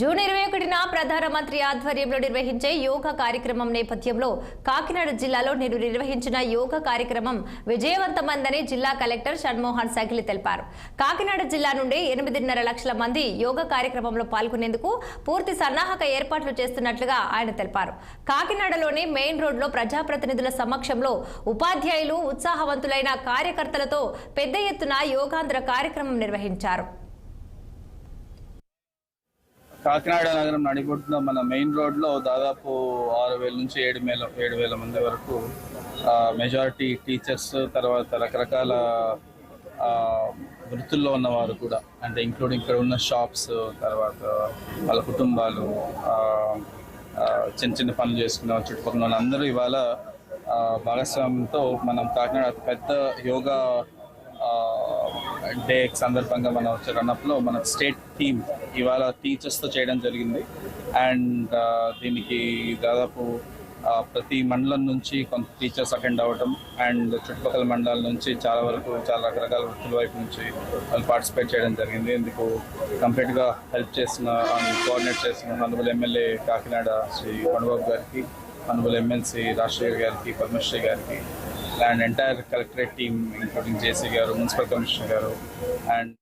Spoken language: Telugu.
జూన్ ఇరవై ఒకటిన ప్రధానమంత్రి ఆధ్వర్యంలో నిర్వహించే యోగా కార్యక్రమం నేపథ్యంలో కాకినాడ జిల్లాలో నేడు నిర్వహించిన యోగా కార్యక్రమం విజయవంతమైందని జిల్లా కలెక్టర్ షణ్మోహన్ సైకిలి తెలిపారు. కాకినాడ జిల్లా నుండి ఎనిమిదిన్నర లక్షల మంది యోగా కార్యక్రమంలో పాల్గొనేందుకు పూర్తి సన్నాహక ఏర్పాట్లు చేస్తున్నట్లుగా ఆయన తెలిపారు. కాకినాడలోని మెయిన్ రోడ్లో ప్రజాప్రతినిధుల సమక్షంలో ఉపాధ్యాయులు ఉత్సాహవంతులైన కార్యకర్తలతో పెద్ద ఎత్తున యోగాంధ్ర కార్యక్రమం నిర్వహించారు. కాకినాడ నగరం నడిబొడ్డున మన మెయిన్ రోడ్లో దాదాపు ఆరు వేల నుంచి ఏడు వేల ఏడు వేల మంది వరకు మెజారిటీ టీచర్స్ తర్వాత రకరకాల వృత్తుల్లో ఉన్నవారు కూడా అంటే ఇంక్లూడింగ్ ఇక్కడ ఉన్న షాప్స్ తర్వాత వాళ్ళ కుటుంబాలు చిన్న చిన్న పనులు చేసుకున్న చుట్టుపక్కల అందరూ ఇవాళ భాగస్వామ్యంతో మనం కాకినాడ పెద్ద యోగా డే సందర్భంగా మనం వచ్చే రన్అప్లో మన స్టేట్ టీమ్ ఇవాళ టీచర్స్తో చేయడం జరిగింది. అండ్ uh, దీనికి దాదాపు uh, ప్రతి మండలం నుంచి కొంత టీచర్స్ అటెండ్ అవ్వడం అండ్ చుట్టుపక్కల మండలాల నుంచి చాలా వరకు చాలా రకరకాల వృత్తుల వైపు నుంచి వాళ్ళు పార్టిసిపేట్ చేయడం జరిగింది. ఇందుకు కంప్లీట్గా హెల్ప్ చేసిన um, కోఆర్డినేట్ చేసిన హనుబుల్ ఎమ్మెల్యే కాకినాడ శ్రీ పండుబాబు గారికి హనుబుల్ ఎమ్మెల్సీ రాజశేఖర్ గారికి పద్మశ్రీ గారికి and entire collectorate team including JC గారు మున్సిపల్ కమిషనర్ గారు అండ్